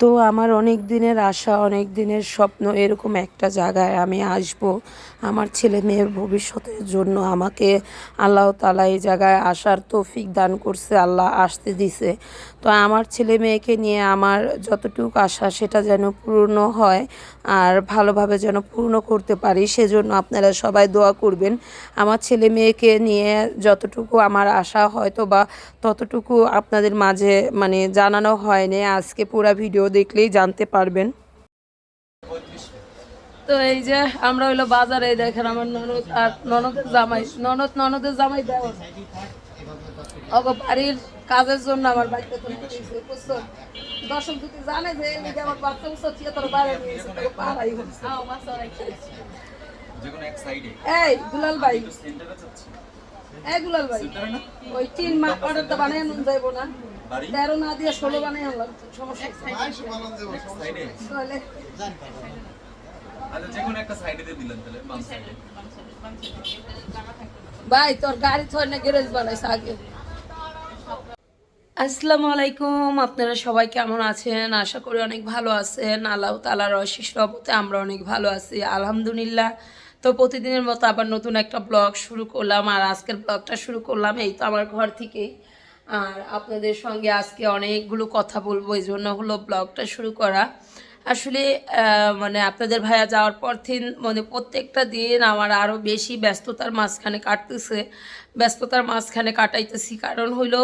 তো আমার অনেক দিনের আশা, অনেক দিনের স্বপ্ন এরকম একটা জায়গায় আমি আসব। আমার ছেলে মেয়ের ভবিষ্যতের জন্য আমাকে আল্লাহ তালা এই জায়গায় আসার তৌফিক দান করছে, আল্লাহ আসতে দিছে। তো আমার ছেলে মেয়েকে নিয়ে আমার যতটুকু আশা সেটা যেন পূর্ণ হয় আর ভালোভাবে যেন পূর্ণ করতে পারি, সেজন্য আপনারা সবাই দোয়া করবেন। আমার ছেলে মেয়েকে নিয়ে যতটুকু আমার আশা হয়তো বা ততটুকু আপনাদের মাঝে মানে জানানো হয়নি, আজকে পুরা ভিডিও দেখলেই জানতে পারবেন। তো এই যে আমরা হইল বাজারে দেখেন আমার ননদ আর ননদের জামাই ননদ ননদের জামাই দেওয়া। অগ বাড়ির কাজের জন্য আমার বাড়িতে তো বুঝছ? দর্শক জানে যে এই আমার বাচ্চা বুঝছ থিয়েটার বাইরে নিয়েছে তোকে পাড়াই হচ্ছে যে কোনো এক সাইডে এই দুলাল ভাই। এই দুলাল ভাই। ওই তিন মাস অর্ডারটা বানিয়ে আনুন যাইবো না। তেরো না দিয়ে ষোলো বানিয়ে আনলাম সমস্যা আচ্ছা যে কোনো একটা সাইডে দিয়ে দিলেন তাহলে বাম সাইডে ভাই তোর গাড়ি থয় না গ্যারেজ বানাইছে আগে। আসসালামু আলাইকুম আপনারা সবাই কেমন আছেন? আশা করি অনেক ভালো আছেন। আল্লাহ তালার অশিস রবতে আমরা অনেক ভালো আছি। আলহামদুলিল্লাহ তো প্রতিদিনের মতো আবার নতুন একটা ব্লগ শুরু করলাম। আর আজকের ব্লগটা শুরু করলাম এই তো আমার ঘর থেকেই। আর আপনাদের সঙ্গে আজকে অনেকগুলো কথা বলব, এই জন্য হলো ব্লগটা শুরু করা। আসলে মানে আপনাদের ভাইয়া যাওয়ার পর থেকে মানে প্রত্যেকটা দিন আমার আরও বেশি ব্যস্ততার মাঝখানে কাটতেছে, ব্যস্ততার মাঝখানে কাটাইতেছি। কারণ হইল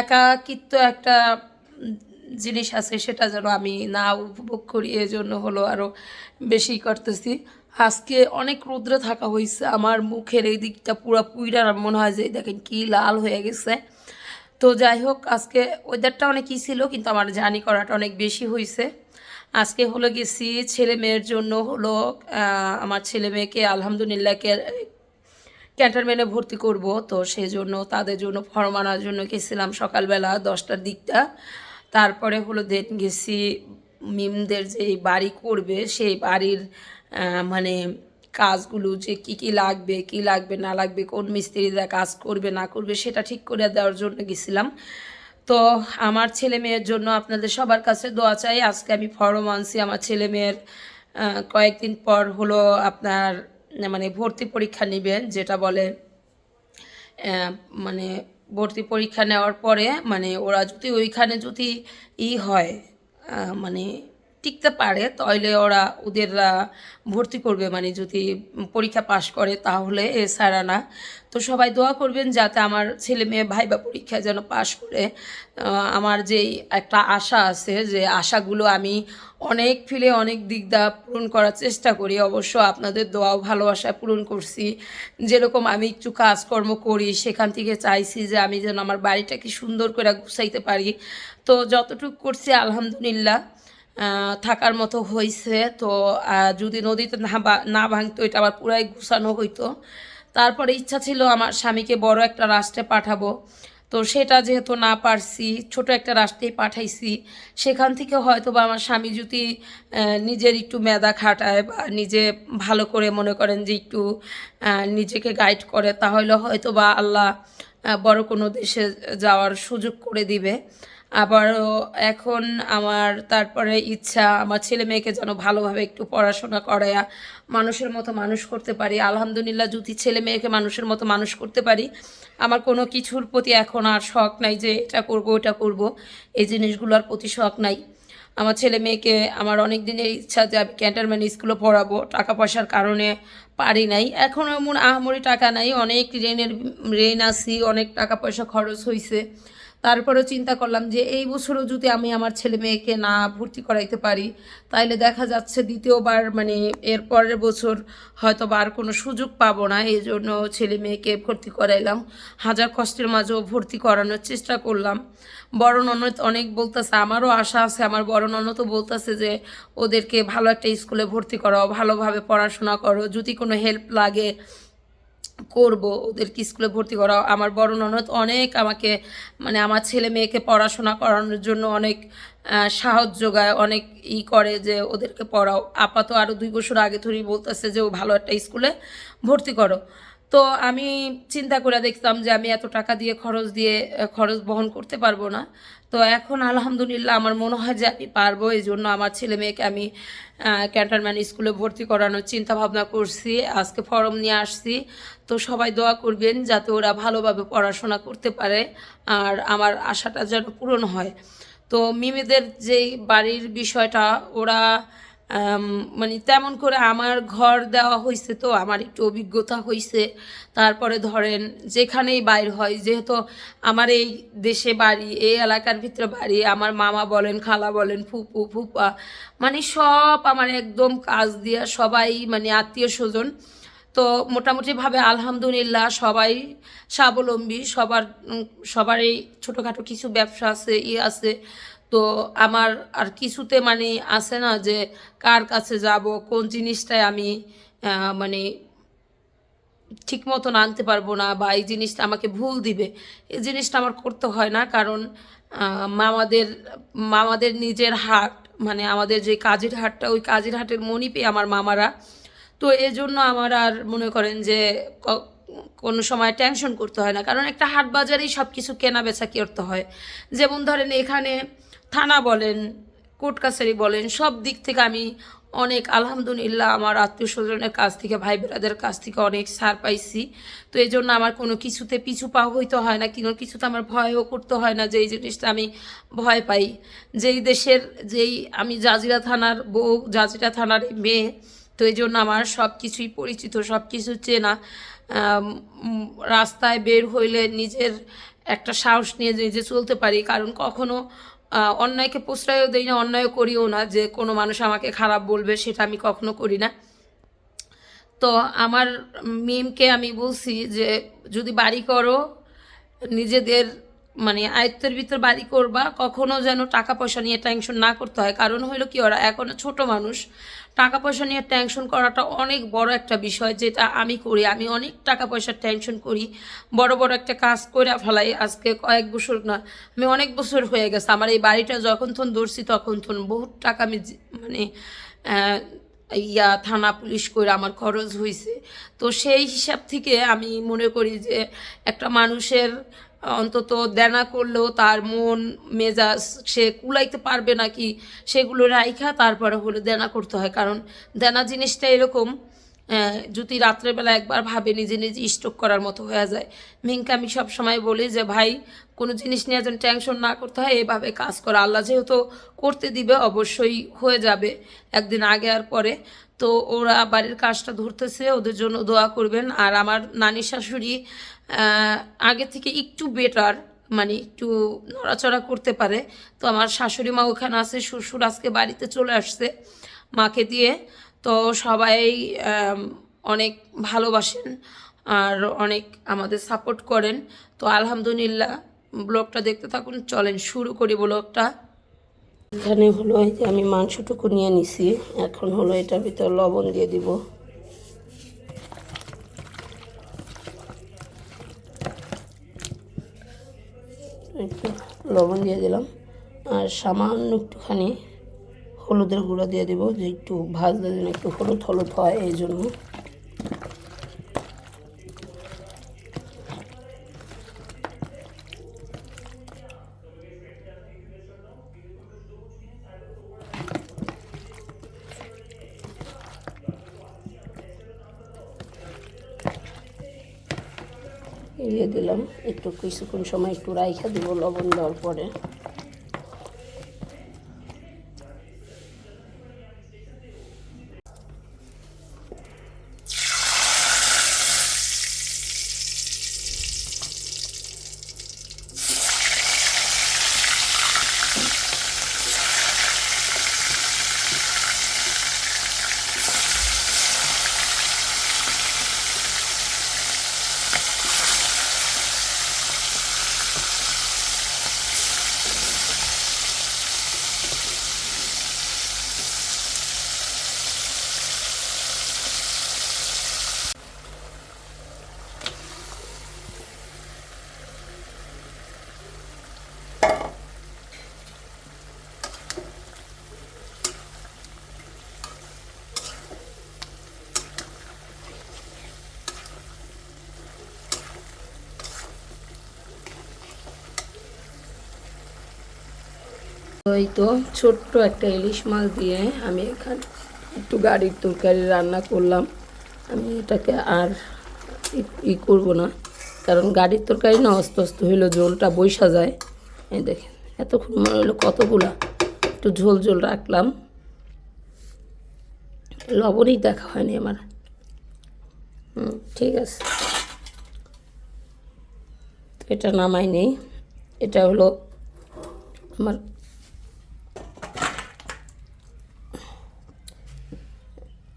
একাকিত্ব একটা জিনিস আছে, সেটা যেন আমি না উপভোগ করি জন্য হলো আরও বেশি করতেছি। আজকে অনেক রৌদ্রে থাকা হয়েছে আমার মুখের এই দিকটা পুরো পুইরা মনে হয় যে দেখেন কি লাল হয়ে গেছে। তো যাই হোক, আজকে ওয়েদারটা অনেক ই ছিল, কিন্তু আমার জার্নি করাটা অনেক বেশি হয়েছে আজকে হলো গেছি ছেলে মেয়ের জন্য হলো আমার ছেলে মেয়েকে আলহামদুলিল্লাহ ক্যান্টারমেন্টে ভর্তি করব। তো সেই জন্য তাদের জন্য ফর্ম আনার জন্য গেছিলাম সকালবেলা দশটার দিকটা। তারপরে হলো দেন গেছি মিমদের যে বাড়ি করবে, সেই বাড়ির মানে কাজগুলো, যে কি কি লাগবে কি লাগবে, না লাগবে, কোন মিস্ত্রিরা কাজ করবে, না করবে, সেটা ঠিক করে দেওয়ার জন্য গেছিলাম। তো আমার ছেলে মেয়ের জন্য আপনাদের সবার কাছে দোয়া চাই। আজকে আমি ফর্ম আনছি আমার ছেলে মেয়ের কয়েকদিন পর হলো আপনার মানে ভর্তি পরীক্ষা নেবেন যেটা বলে মানে ভর্তি পরীক্ষা নেওয়ার পরে মানে ওরা যদি ওইখানে যদি ই হয় মানে টিকতে পারে তাহলে ওরা ওদের ভর্তি করবে। মানে যদি পরীক্ষা পাশ করে তাহলে এছাড়া না। তো সবাই দোয়া করবেন যাতে আমার ছেলে মেয়ে ভাইবা পরীক্ষা যেন পাশ করে। আমার যেই একটা আশা আছে যে আশাগুলো আমি অনেক ফিলে অনেক দিক দা পূরণ করার চেষ্টা করি। অবশ্য আপনাদের দোয়াও ভালোবাসায় পূরণ করছি। যেরকম আমি একটু কাজকর্ম করি, সেখান থেকে চাইছি যে আমি যেন আমার বাড়িটাকে সুন্দর করে গুছাইতে পারি। তো যতটুকু করছি আলহামদুলিল্লাহ। থাকার মতো হয়েছে তো যদি নদীতে না না ভাঙতো, এটা আবার পুরাই গুছানো হইতো। তারপরে ইচ্ছা ছিল আমার স্বামীকে বড় একটা রাষ্ট্রে পাঠাবো। তো সেটা যেহেতু না পারছি, ছোট একটা রাষ্ট্রেই পাঠাইছি, সেখান থেকে হয়তো বা আমার স্বামী যদি নিজের একটু মেধা খাটায় বা নিজে ভালো করে মনে করেন যে একটু নিজেকে গাইড করে, তাহলে হয়তো বা আল্লাহ বড় কোনো দেশে যাওয়ার সুযোগ করে দিবে। আবারও এখন আমার তারপরে ইচ্ছা, আমার ছেলে মেয়েকে যেন ভালোভাবে একটু পড়াশোনা করায়া মানুষের মতো মানুষ করতে পারি। আলহামদুলিল্লাহ যদি ছেলে মেয়েকে মানুষের মতো মানুষ করতে পারি, আমার কোনো কিছুর প্রতি এখন আর শখ নাই যে এটা করব, ওটা করব। এই জিনিসগুলোর প্রতি শখ নাই। আমার ছেলে মেয়েকে আমার অনেক দিনের ইচ্ছা যে আমি ক্যান্টারম্যান স্কুলে পড়াবো, টাকা পয়সার কারণে পারি নাই। এখন এমন আহামরি টাকা নাই, অনেক ঋণের, ঋণ আসি অনেক টাকা পয়সা খরচ হয়েছে তারপরেও চিন্তা করলাম যে এই বছরও যদি আমি আমার ছেলে মেয়েকে না ভর্তি করাইতে পারি, তাইলে দেখা যাচ্ছে দ্বিতীয়বার মানে এর পরের বছর হয়তো বা আর কোনো সুযোগ পাবো না। এই জন্য ছেলে মেয়েকে ভর্তি করাইলাম। হাজার কষ্টের মাঝেও ভর্তি করানোর চেষ্টা করলাম। বড় ননদ অনেক বলতেছে, আমারও আশা আছে, আমার বড় ননদ তো বলতেছে যে ওদেরকে ভালো একটা স্কুলে ভর্তি করাও ভালোভাবে পড়াশোনা করো, যদি কোনো হেল্প লাগে করব, ওদেরকে স্কুলে ভর্তি করা আমার বড় ননদ অনেক আমাকে মানে আমার ছেলে মেয়েকে পড়াশোনা করানোর জন্য অনেক সাহায্য যোগায়, অনেক ই করে যে ওদেরকে পড়াও। আপাতত আরও দুই বছর আগে ধরেই বলতেছে যে ও ভালো একটা স্কুলে ভর্তি করো। তো আমি চিন্তা করে দেখতাম যে আমি এত টাকা দিয়ে খরচ দিয়ে খরচ বহন করতে পারব না। তো এখন আলহামদুলিল্লাহ আমার মনে হয় যে আমি পারব, এই জন্য আমার ছেলে মেয়েকে আমি ক্যান্টনম্যান স্কুলে ভর্তি করানোর চিন্তা ভাবনা করছি। আজকে ফর্ম নিয়ে আসছি। তো সবাই দোয়া করবেন যাতে ওরা ভালোভাবে পড়াশোনা করতে পারে আর আমার আশাটা যেন পূরণ হয়। তো মিমেদের যেই বাড়ির বিষয়টা, ওরা মানে তেমন করে আমার ঘর দেওয়া হয়েছে তো, আমার একটু অভিজ্ঞতা হয়েছে তারপরে ধরেন যেখানেই বাইর হয়, যেহেতু আমার এই দেশে বাড়ি, এই এলাকার ভিতরে বাড়ি, আমার মামা বলেন, খালা বলেন, ফুপু, ফুপা মানে সব আমার একদম কাজ দিয়া সবাই মানে আত্মীয় স্বজন। তো মোটামুটিভাবে আলহামদুলিল্লাহ সবাই স্বাবলম্বী, সবার সবারই ছোটোখাটো কিছু ব্যবসা আছে, ই আছে। তো আমার আর কিছুতে মানে আছে না যে কার কাছে যাব, কোন জিনিসটায় আমি মানে ঠিক মতন আনতে পারব না বা এই জিনিসটা আমাকে ভুল দিবে। এই জিনিসটা আমার করতে হয় না কারণ মামাদের মামাদের নিজের হাট মানে আমাদের যে কাজের হাটটা, ওই কাজের হাটের মনিপে আমার মামারা। তো এই জন্য আমার আর মনে করেন যে কোনো সময় টেনশন করতে হয় না। কারণ একটা হাট বাজারেই সব কিছু কেনা বেচা করতে হয়। যেমন ধরেন এখানে থানা বলেন, কোর্ট কাছারি বলেন, সব দিক থেকে আমি অনেক আলহামদুলিল্লাহ আমার আত্মীয় স্বজনের কাছ থেকে, ভাই বোনাদের কাছ থেকে অনেক সার পাইছি। তো এই জন্য আমার কোনো কিছুতে পিছু পা হইতে হয় না, কোনো কিছুতে আমার ভয়ও করতে হয় না যে এই জিনিসটা আমি ভয় পাই। যেই দেশের, যেই আমি জাজিরা থানার বউ, জাজিরা থানার মেয়ে, তো এই জন্য আমার সব কিছুই পরিচিত, সব কিছু চেনা। রাস্তায় বের হইলে নিজের একটা সাহস নিয়ে নিজে চলতে পারি, কারণ কখনো অন্যায়কে প্রশ্রয়ও দিই না, অন্যায়ও করিও না, যে কোনো মানুষ আমাকে খারাপ বলবে সেটা আমি কখনো করি না। তো আমার মিমকে আমি বলছি যে, যদি বাড়ি করো, নিজেদের মানে আয়ত্তের ভিতর বাড়ি করবা, কখনো যেন টাকা পয়সা নিয়ে টেনশন না করতে হয়। কারণ হলো কি, ওরা এখনও ছোট মানুষ। টাকা পয়সা নিয়ে টেনশন করাটা অনেক বড় একটা বিষয়, যেটা আমি করি। আমি অনেক টাকা পয়সার টেনশন করি। বড় বড় একটা কাজ করে ফেলাই আজকে কয়েক বছর না, আমি অনেক বছর হয়ে গেছে। আমার এই বাড়িটা যখন থন ধরছি, তখন থন বহুত টাকা আমি মানে ইয়া, থানা পুলিশ করে আমার খরচ হয়েছে তো সেই হিসাব থেকে আমি মনে করি যে একটা মানুষের অন্তত দেনা করলেও তার মন, মেজাজ সে কুলাইতে পারবে নাকি সেগুলো রাইখা তারপরে হলে দেনা করতে হয়। কারণ দেনা জিনিসটা এরকম যদি রাত্রেবেলা একবার ভাবে নিজে নিজে স্টক করার মতো হয়ে যায়। মিঙ্কে, আমি সব সময় বলি যে, ভাই, কোনো জিনিস নিয়ে যেন টেনশন না করতে হয়, এভাবে কাজ করা। আল্লাহ যেহেতু করতে দিবে, অবশ্যই হয়ে যাবে একদিন আগে আর পরে। তো ওরা বাড়ির কাজটা ধরতেছে, ওদের জন্য দোয়া করবেন। আর আমার নানি শাশুড়ি আগে থেকে একটু বেটার মানে একটু নড়াচড়া করতে পারে। তো আমার শাশুড়ি মা ওখানে আছে, শ্বশুর আজকে বাড়িতে চলে আসছে মাকে দিয়ে। তো সবাই অনেক ভালোবাসেন আর অনেক আমাদের সাপোর্ট করেন। তো আলহামদুলিল্লাহ, ব্লগটা দেখতে থাকুন, চলেন শুরু করি ব্লগটা। এখানে হলো এই যে আমি মাংসটুকু নিয়ে নিছি। এখন হলো এটার ভিতর লবণ দিয়ে দিব। একটু লবণ দিয়ে দিলাম। আর সামান্য একটুখানি হলুদের গুঁড়ো দিয়ে দেবো যে একটু ভাজলে যেন একটু হলুদ হলুদ হয় এই জন্য। দিয়ে দিলাম। একটু কিছুক্ষণ সময় একটু রাইখা দিব লবণ দেওয়ার পরে। ওই তো ছোট্ট একটা ইলিশ মাছ দিয়ে আমি এখানে একটু গাড়ির তরকারি রান্না করলাম। আমি এটাকে আর ই- করব না, কারণ গাড়ির তরকারি না অস্ত অস্ত হইল, ঝোলটা বৈশা যায়। এই দেখেন, এতক্ষণ মনে হলো কতগুলা, একটু ঝোল ঝোল রাখলাম। লবণই দেখা হয়নি আমার। হুম, ঠিক আছে। এটা নামাই নেই। এটা হলো আমার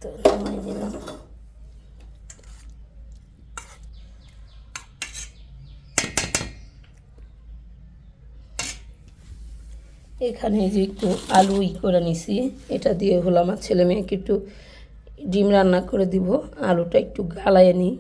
তো নামাই দিলাম এখানে যে একটু আলু ই করে নিছি, এটা দিয়ে হলো আমার ছেলে মেয়েকে একটু ডিম রান্না করে দিব। আলুটা একটু গালায় নিই।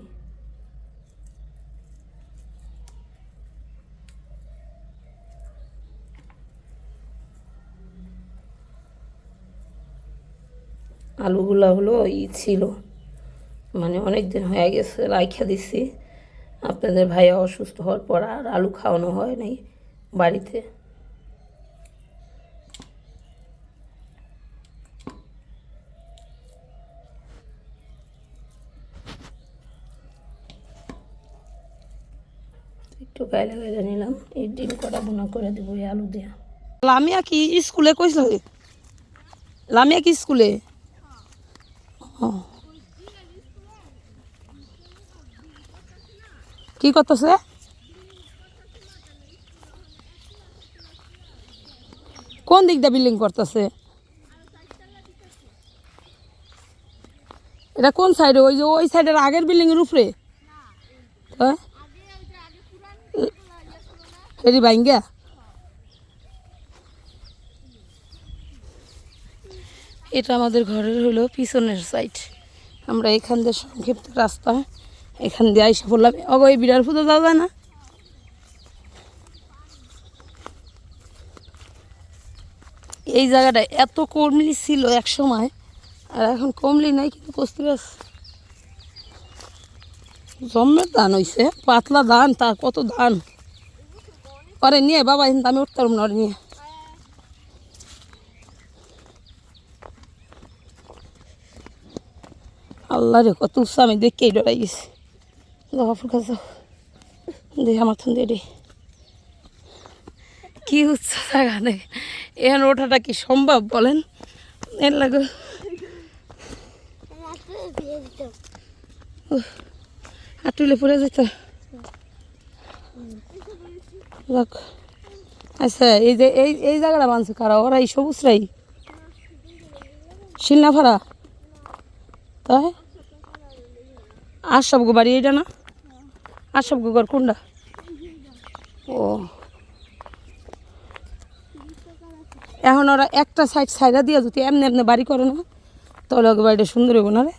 আলুগুলা হলো ই ছিল। মানে অনেক দিন হয়ে গেছে, রাইখা দিছি। আপনাদের ভাইয়া অসুস্থ হওয়ার পর আর আলু খাওয়ানো হয় নাই বাড়িতে। নিলাম। এই ডিম কটা বোনা করে দেবো, এই আলু দিয়ে। লামিয়া কি স্কুলে কইছিল লামিয়া কি স্কুলে। কি করতেছে? কোন দিক দিয়ে বিল্ডিং করতেছে? এটা কোন সাইডে ওই যে ওই সাইডের আগের বিল্ডিং এর উপরে হ্যাঁ এরি বাইঙ্গা এটা আমাদের ঘরের হলো পিছনের সাইড আমরা এখান দিয়ে সংক্ষিপ্ত রাস্তা, এখান দিয়ে আইসা পড়লাম। অগ এই বিড়াল ফুটো যাওয়া যায় না? এই জায়গাটা এত কমলি ছিল এক সময়, আর এখন কমলি নাই, কিন্তু কস্তুরি আছে জন্মের ধান হইছে, পাতলা ধান তা কত ধান ওরে নিয়ে বাবা কিন্তু আমি উঠতে পারব না ওরে নিয়ে। আল্লাহ রে কত উৎসাহ আমি দেখেই ডরাই গেছি। বাপুর কাছে দেখ আমার থন দিয়ে কি উৎসাহ থাকা দেখ এখন ওঠাটা কি সম্ভব বলেন? এর লাগে। হাঁটুলে পড়ে যেত। যাক। আচ্ছা এই যে, এই এই জায়গাটা বানছে কারা? ওরা এই সবুজরাই শিলনাফাড়া? তাই? আশাব গো বাড়ি এইটা না? আশাব গো কোনটা? ও। এখন ওরা একটা সাইড সাইডা দিয়ে যদি এমনি এমনি বাড়ি করে না, তাহলে বাড়িটা সুন্দর হইব না রে?